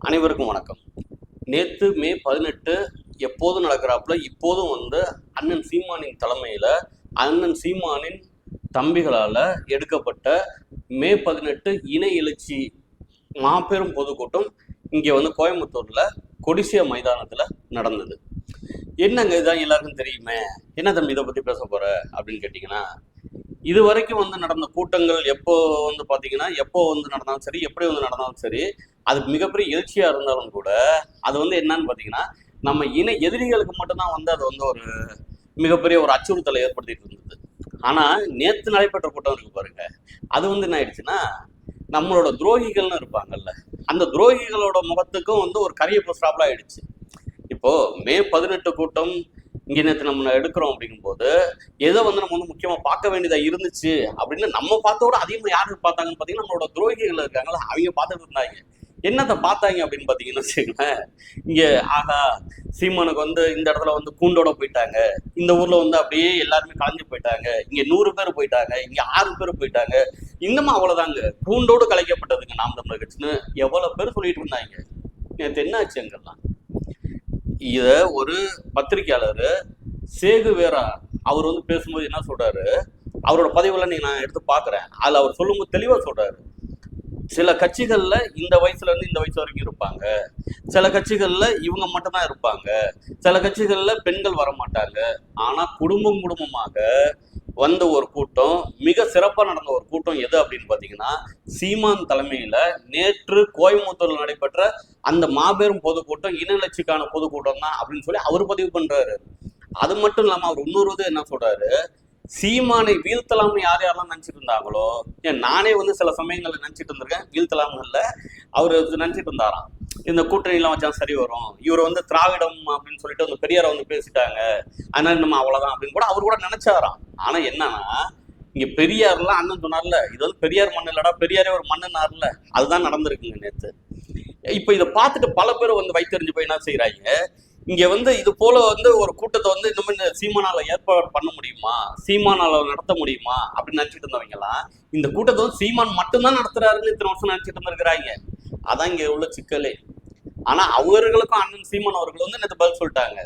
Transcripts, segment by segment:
அனைவருக்கும் வணக்கம். நேற்று மே பதினெட்டு எப்போதும் நடக்கிறாப்புல இப்போதும் வந்து அண்ணன் சீமானின் தலைமையில் அண்ணன் சீமானின் தம்பிகளால் எடுக்கப்பட்ட மே பதினெட்டு இணை எழுச்சி மாபெரும் பொதுக்கூட்டம் இங்கே வந்து கோயம்புத்தூரில் கொடிசியா மைதானத்தில் நடந்தது. என்னங்க இதான் எல்லாருக்கும் தெரியுமே? என்ன தம்பி இதை பற்றி பேச போகிற அப்படின்னு கேட்டிங்கன்னா இது வரைக்கும் வந்து நடந்த கூட்டங்கள் எப்போ வந்து பார்த்தீங்கன்னா எப்போ வந்து நடந்தாலும் சரி எப்படி வந்து நடந்தாலும் சரி அது மிகப்பெரிய எழுச்சியாக இருந்தாலும் கூட அது வந்து என்னன்னு பார்த்தீங்கன்னா நம்ம இன எதிரிகளுக்கு மட்டும்தான் வந்து அது வந்து ஒரு மிகப்பெரிய ஒரு அச்சுறுத்தலை ஏற்படுத்திட்டு இருந்தது. ஆனால் நேற்று நடைபெற்ற கூட்டம் இருக்கு பாருங்க. அது வந்து என்ன ஆயிடுச்சுன்னா நம்மளோட துரோகிகள்னு இருப்பாங்கல்ல அந்த துரோகிகளோட முகத்துக்கும் வந்து ஒரு கரிய ஸ்டாப்ல ஆயிடுச்சு. இப்போ மே பதினெட்டு கூட்டம் இங்க நேற்று நம்ம எடுக்கிறோம் அப்படிங்கும்போது எதை வந்து நம்ம வந்து முக்கியமா பார்க்க வேண்டியதா இருந்துச்சு அப்படின்னு நம்ம பார்த்தோட அதிகமாக யாரு பார்த்தாங்கன்னு பாத்தீங்கன்னா நம்மளோட துரோகிகள் இருக்காங்களா அவங்க பார்த்துட்டு இருந்தாங்க. என்னத்தை பார்த்தாங்க அப்படின்னு பாத்தீங்கன்னா வச்சுக்கோங்களேன் இங்க ஆகா சீமானுக்கு வந்து இந்த இடத்துல வந்து கூண்டோட போயிட்டாங்க. இந்த ஊர்ல வந்து அப்படியே எல்லாருமே கலைஞ்சு போயிட்டாங்க. இங்க நூறு பேர் போயிட்டாங்க. இங்க ஆறு பேர் போயிட்டாங்க. இன்னமும் அவ்வளவுதாங்க. கூண்டோடு கலைக்கப்பட்டதுங்க நாம் தமிழர் கட்சின்னு எவ்வளவு பேர் சொல்லிட்டு இருந்தாங்க. நேற்று என்ன ஆச்சு அங்கெல்லாம்? இத ஒரு பத்திரிக்கையாளர் சேகு வேரா அவர் வந்து பேசும்போது என்ன சொல்றாரு? அவரோட பதிவுல நீங்க நான் எடுத்து பாக்குறேன். அதுல அவர் சொல்லும்போது தெளிவா சொல்றாரு. சில கட்சிகள்ல இந்த வயசுல இருந்து இந்த வயசு வரைக்கும் இருப்பாங்க. சில கட்சிகள்ல இவங்க மட்டும்தான் இருப்பாங்க. சில கட்சிகள்ல பெண்கள் வர மாட்டாங்க ஆனா குடும்பம் குடும்பமாக வந்த ஒரு கூட்டம் மிக சிறப்பாக நடந்த ஒரு கூட்டம் எது அப்படின்னு பார்த்தீங்கன்னா சீமான் தலைமையில் நேற்று கோயம்புத்தூரில் நடைபெற்ற அந்த மாபெரும் பொதுக்கூட்டம் இனலட்சிக்கான பொதுக்கூட்டம் தான் அப்படின்னு சொல்லி அவர் பதிவு பண்ணுறாரு அது மட்டும் இல்லாமல் அவர் இன்னொரு இது என்ன சொல்கிறாரு சீமானை வீழ்த்தலாம்னு யார் யாரெல்லாம் நினச்சிட்டு இருந்தாங்களோ ஏன் நானே வந்து சில சமயங்களில் நினச்சிட்டு இருந்திருக்கேன் வீழ்த்தலாம்னு இல்லை அவர் நினச்சிட்டு இருந்தாராம். இந்த கூட்டணியெல்லாம் வச்சா சரி வரும். இவர் வந்து திராவிடம் அப்படின்னு சொல்லிட்டு வந்து பெரியாரை வந்து பேசிட்டாங்க. அதனால நம்ம அவ்வளவுதான் அப்படின்னு கூட அவர் கூட நினைச்சாராம். ஆனா என்னன்னா இங்க பெரியார்லாம் அண்ணன் சொன்னார்ல இது வந்து பெரியார் மண்ணு இல்லடா பெரியாரே ஒரு மண்ணுனார்ல. அதுதான் நடந்திருக்குங்க நேத்து. இப்ப இதை பார்த்துட்டு பல பேர் வந்து வைத்தறிஞ்சு போய் என்ன செய்யறாங்க இங்க வந்து இது போல வந்து ஒரு கூட்டத்தை வந்து இன்னும் இந்த சீமானால ஏற்பாடு பண்ண முடியுமா? சீமானால நடத்த முடியுமா? அப்படின்னு நினைச்சிட்டு இருந்தவங்க எல்லாம் இந்த கூட்டத்தை வந்து சீமான் மட்டும்தான் நடத்துறாருன்னு இத்தனை வருஷம் நினைச்சிட்டு இருந்திருக்கிறாங்க. அதான் இங்க உள்ள சிக்கலே. ஆனா அவர்களுக்கும் அண்ணன் சீமான் அவர்கள் வந்து நேற்று பதில் சொல்லிட்டாங்க.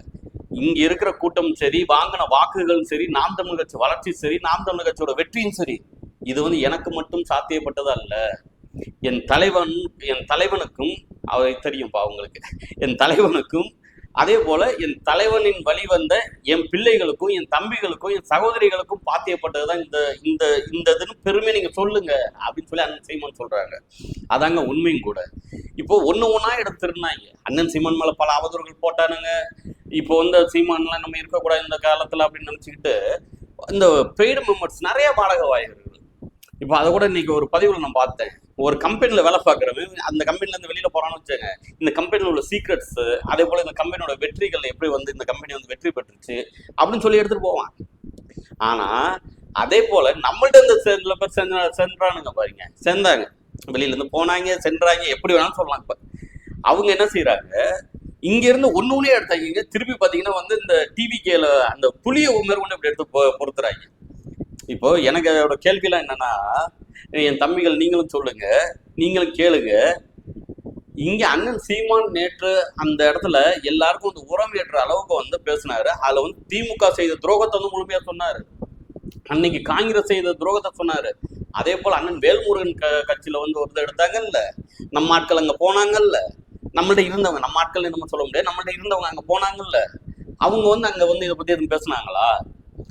இங்க இருக்கிற கூட்டம் சரி வாங்கின வாக்குகளும் சரி நாம் தமிழ் கட்சி வளர்ச்சி சரி நாம் தமிழ் கட்சியோட வெற்றியும் சரி இது வந்து எனக்கு மட்டும் சாத்தியப்பட்டது அல்ல என் தலைவன் என் தலைவனுக்கும் அவரை தெரியும்ப்பா அவங்களுக்கு என் தலைவனுக்கும் அதே போல என் தலைவனின் வழி வந்த என் பிள்ளைகளுக்கும் என் தம்பிகளுக்கும் என் சகோதரிகளுக்கும் பாத்தியப்பட்டதுதான் இந்த இந்த இந்த இதுன்னு பெருமை. நீங்க சொல்லுங்க அப்படின்னு சொல்லி அண்ணன் சீமான் சொல்றாங்க. அதாங்க உண்மையும் கூட. இப்போ ஒண்ணு ஒண்ணா எடுத்திருந்தாங்க. அண்ணன் சீமான் மேல பல அவதூறுகள் போட்டானுங்க. இப்போ வந்து சீமான்லாம் நம்ம இருக்கக்கூடாது இந்த காலத்துல அப்படின்னு நினைச்சுக்கிட்டு இந்த பெய்டு மெம்பர்ஸ் நிறைய பாடக வாயகர்கள் இப்போ அதை கூட இன்னைக்கு ஒரு பதிவில் நான் பார்த்தேன். ஒரு கம்பெனியில் வேலை பார்க்குறவன் அந்த கம்பெனிலேருந்து வெளியில் போகிறான்னு போறான்னு வச்சுங்க இந்த கம்பெனியில் உள்ள சீக்ரெட்ஸ் அதே போல் இந்த கம்பெனியோட வெற்றிகள் எப்படி வந்து இந்த கம்பெனி வந்து வெற்றி பெற்றுச்சு அப்படின்னு சொல்லி எடுத்துகிட்டு போவான். ஆனால் அதே போல் நம்மள்ட்ட இந்த சில பேர் சென்ற சென்றானுங்க பாருங்க. சேர்ந்தாங்க வெளியிலேருந்து போனாங்க சென்றாங்க எப்படி வேணாலும் சொல்லலாம் இப்போ. அவங்க என்ன செய்கிறாங்க இங்கேருந்து ஒன்று ஒன்றே எடுத்தாங்க. திருப்பி பார்த்தீங்கன்னா வந்து இந்த டிவி கேல அந்த புளியை மேற்கொண்டு இப்படி எடுத்து பொறுத்துறாங்க இப்போ எனக்கு அதோட கேள்வியெல்லாம் என்னன்னா என் தம்பிகள் நீங்களும் சொல்லுங்க நீங்களும் கேளுங்க. இங்க அண்ணன் சீமான் நேற்று அந்த இடத்துல எல்லாருக்கும் வந்து உரம் ஏற்ற அளவுக்கு வந்து பேசினாரு. அதுல வந்து திமுக செய்த துரோகத்தை வந்து முழுமையா சொன்னாரு. அன்னைக்கு காங்கிரஸ் செய்த துரோகத்தை சொன்னாரு. அதே போல அண்ணன் வேல்முருகன் க கட்சியில வந்து ஒரு எடுத்தாங்கல்ல நம்ம ஆட்கள் அங்க போனாங்கல்ல. நம்மள்ட்ட இருந்தவங்க நம்ம ஆட்கள் நம்ம சொல்ல முடியாது நம்மள்ட்ட இருந்தவங்க அங்க போனாங்கல்ல. அவங்க வந்து அங்க வந்து இதை பத்தி எதுவும் பேசுனாங்களா?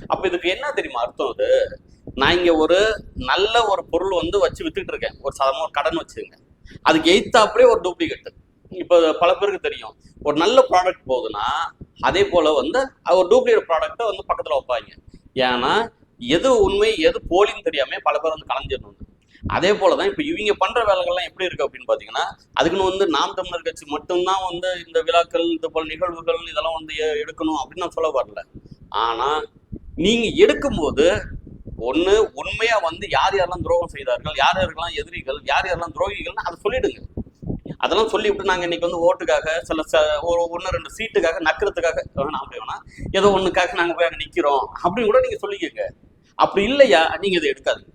அப்ப இதுக்கு என்ன தெரியுமா அர்த்தம் அது நான் இங்க ஒரு நல்ல ஒரு பொருள் வந்து வச்சு வித்துக்கிட்டு இருக்கேன். ஒரு சாதாரண ஒரு கடன் வச்சுருங்க அதுக்கு எய்த்தாப்பே ஒரு டூப்ளிகேட் இப்போ பல பேருக்கு தெரியும். ஒரு நல்ல ப்ராடக்ட் போகுதுன்னா அதே போல வந்து ஒரு டூப்ளிகேட் ப்ராடக்ட்டை வந்து பக்கத்தில் வைப்பாங்க. ஏன்னா எது உண்மை எது போலின்னு தெரியாம பல பேர் வந்து கலைஞ்சிடணும் அதே போலதான் இப்போ இவங்க பண்ற வேலைகள்லாம் எப்படி இருக்கு அப்படின்னு பார்த்தீங்கன்னா அதுக்குன்னு வந்து நாம் தமிழர் கட்சி மட்டும்தான் வந்து இந்த விழாக்கள் இந்த போல நிகழ்வுகள் இதெல்லாம் வந்து எ- எடுக்கணும் அப்படின்னு நான் சொல்ல வரல. ஆனால் நீங்க எடுக்கும்போது ஒன்று உண்மையா வந்து யார் யாரெல்லாம் துரோகம் செய்தார்கள் யார் யாருக்கெல்லாம் எதிரிகள் யார் யாரெல்லாம் துரோகிகள்னு அதை சொல்லிடுங்க. அதெல்லாம் சொல்லிவிட்டு நாங்கள் இன்னைக்கு வந்து ஓட்டுக்காக சில ச- ஒரு ஒன்று ரெண்டு சீட்டுக்காக நக்கிறதுக்காக வேணாம் அப்படி வேணாம் ஏதோ ஒன்றுக்காக நாங்கள் போய் அங்கே நிற்கிறோம் அப்படின்னு கூட நீங்கள் சொல்லிக்கங்க. அப்படி இல்லையா நீங்கள் இதை எடுக்காதுங்க.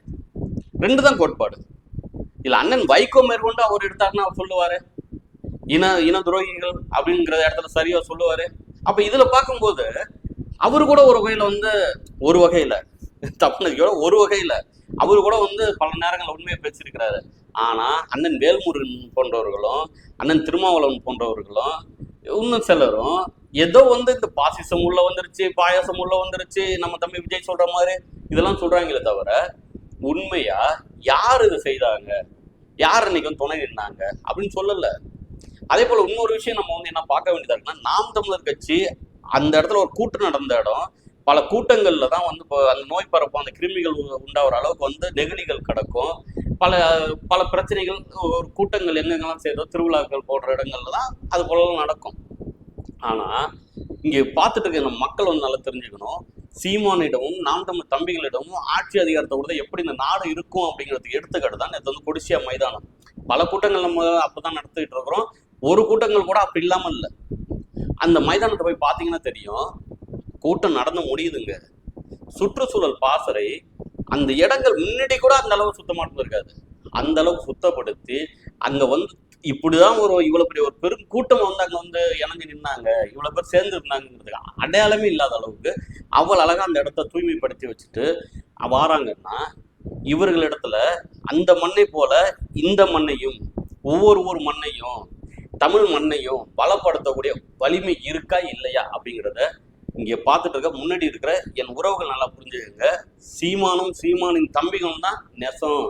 ரெண்டு தான் கோட்பாடு. இதில் அண்ணன் வைகோ மேற்கொண்டு அவர் எடுத்தாருன்னா அவர் சொல்லுவார். இன இன துரோகிகள் அப்படிங்கிற இடத்துல சரியாக சொல்லுவார். அப்போ இதில் பார்க்கும்போது அவரு கூட ஒரு வகையில வந்து ஒரு வகையில தப்புனதுக்கோட ஒரு வகையில அவரு கூட வந்து பல நேரங்கள் உண்மையை பேசியிருக்கிறாரு. ஆனா அண்ணன் வேல்முருகன் போன்றவர்களும் அண்ணன் திருமாவளவன் போன்றவர்களும் இன்னும் சிலரும் ஏதோ வந்து இந்த பாசிசம் உள்ள வந்துருச்சு பாயாசம் உள்ள வந்துருச்சு நம்ம தம்பி விஜய் சொல்ற மாதிரி இதெல்லாம் சொல்றாங்களே தவிர உண்மையா யார் இது செய்தாங்க? யார் இன்னைக்கு வந்து துணை நின்னாங்க? அப்படின்னு சொல்லல. அதே போல இன்னொரு விஷயம் நம்ம வந்து என்ன பார்க்க வேண்டியதா இருக்குன்னா நாம் தமிழர் கட்சி அந்த இடத்துல ஒரு கூட்டம் நடந்த இடம். பல கூட்டங்கள்ல தான் வந்து இப்போ அந்த நோய் பரப்பும் அந்த கிருமிகள் உண்டாகிற அளவுக்கு வந்து நெகிழிகள் கிடக்கும். பல பல பிரச்சனைகள் ஒரு கூட்டங்கள் எங்கெங்கெல்லாம் செய்தோ திருவிழாக்கள் போடுற இடங்கள்ல தான் அது போலலாம் நடக்கும். ஆனால் இங்கே பார்த்துட்டு இருக்க நம்ம மக்கள் வந்து நல்லா தெரிஞ்சுக்கணும். சீமானிடமும் நாம் தமிழ் தம்பிகளிடமும் ஆட்சி அதிகாரத்தை கொடுத்தா எப்படி இந்த நாடு இருக்கும் அப்படிங்கிறதுக்கு எடுத்துக்காட்டு தான் இது வந்து கொடிசியா மைதானம். பல கூட்டங்கள் நம்ம அப்பதான் நடத்திட்டு இருக்கிறோம். ஒரு கூட்டங்கள் கூட அப்படி இல்லாமல் இல்லை. அந்த மைதானத்தை போய் பார்த்தீங்கன்னா தெரியும். கூட்டம் நடந்து முடியுதுங்க. சுற்றுச்சூழல் பாசறை அந்த இடங்கள் முன்னாடி கூட அந்த அளவு சுத்தமாக இருந்திருக்காது. அந்த அளவுக்கு சுத்தப்படுத்தி அங்க வந்து இப்படிதான் ஒரு இவ்வளவு பெரிய ஒரு பெரும் கூட்டம் வந்து அங்க வந்து இணங்கி நின்னாங்க. இவ்வளவு பேர் சேர்ந்து இருந்தாங்கிறதுக்கு அடையாளமே இல்லாத அளவுக்கு அவ்வளவு அழகா அந்த இடத்த தூய்மைப்படுத்தி வச்சுட்டு வாராங்கன்னா இவர்களிடத்துல அந்த மண்ணை போல இந்த மண்ணையும் ஒவ்வொரு ஒரு மண்ணையும் தமிழ் மண்ணையும் பலப்படுத்தக்கூடிய வலிமை இருக்கா இல்லையா அப்படிங்கிறத இங்கே பார்த்துட்டு இருக்க முன்னாடி இருக்கிற என் உறவுகள் நல்லா புரிஞ்சுக்கங்க. சீமானும் சீமானின் தம்பிகளும் தான் நெசம்.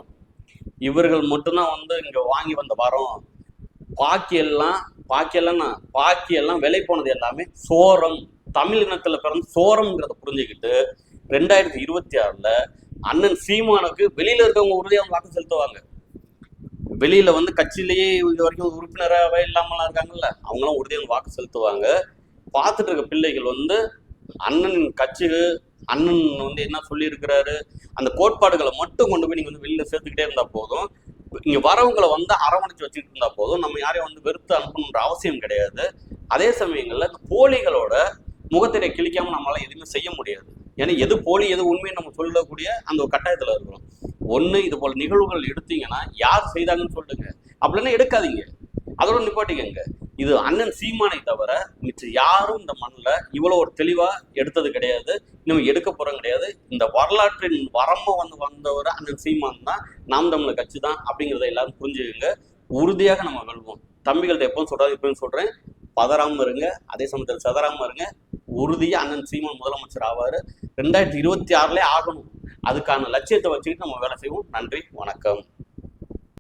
இவர்கள் மட்டும்தான் வந்து இங்கே வாங்கி வந்த வரோம். பாக்கியெல்லாம் பாக்கியெல்லாம் பாக்கியெல்லாம் நான் விலை போனது எல்லாமே சோரம். தமிழ் இனத்தில் பிறந்து சோரம்ங்கிறத புரிஞ்சுக்கிட்டு ரெண்டாயிரத்தி இருபத்தி ஆறில் அண்ணன் சீமானுக்கு வெளியில் இருக்கவங்க உறுதியாக வாக்கு செலுத்துவாங்க. வெளியில வந்து கட்சியிலேயே இது வரைக்கும் உறுப்பினராகவே இல்லாமலாம் இருக்காங்கல்ல அவங்களாம் உறுதியாக வாக்கு செலுத்துவாங்க. பார்த்துட்டு இருக்க பிள்ளைகள் வந்து அண்ணனின் கட்சி அண்ணன் வந்து என்ன சொல்லியிருக்கிறாரு அந்த கோட்பாடுகளை மட்டும் கொண்டு போய் நீங்க வந்து வெளியில சேர்த்துக்கிட்டே இருந்தா போதும். இங்க வரவங்களை வந்து அரவணைச்சு வச்சுக்கிட்டு இருந்தா போதும். நம்ம யாரையும் வந்து வெறுத்து அனுப்பணுன்ற அவசியம் கிடையாது. அதே சமயங்கள்ல இந்த போலிகளோட முகத்திரை கிழிக்காம நம்மளால எதுவுமே செய்ய முடியாது. ஏன்னா எது போலி எது உண்மைன்னு நம்ம சொல்லக்கூடிய அந்த ஒரு கட்டாயத்துல இருக்கிறோம். ஒன்று இது போல் நிகழ்வுகள் எடுத்தீங்கன்னா யார் செய்தாங்கன்னு சொல்லுங்க. அப்படின்னா எடுக்காதீங்க. அதோட நிப்பாட்டிக்கங்க. இது அண்ணன் சீமானை தவிர மிச்சம் யாரும் இந்த மண்ணில் இவ்வளோ ஒரு தெளிவாக எடுத்தது கிடையாது. இன்னும் எடுக்க போகிறோம் கிடையாது. இந்த வரலாற்றின் வரம்ப வந்து வந்தவர் அண்ணன் சீமான் தான். நாம் தமிழர் கட்சி தான் அப்படிங்கிறத எல்லாரும் புரிஞ்சுக்கங்க. உறுதியாக நம்ம வெல்வோம். தம்பிகள்ட்ட எப்பவும் சொல்கிறாங்க இப்பவும் சொல்கிறேன் பதறாமல் இருங்க. அதே சமயத்தில் செதறாமல் இருங்க. உறுதியாக அண்ணன் சீமான் முதலமைச்சர் ஆவார். ரெண்டாயிரத்தி இருபத்தி ஆறுல ஆகணும். அதுக்கான லட்சியத்தை வச்சுக்கிட்டு நம்ம வேலை செய்வோம். நன்றி வணக்கம்.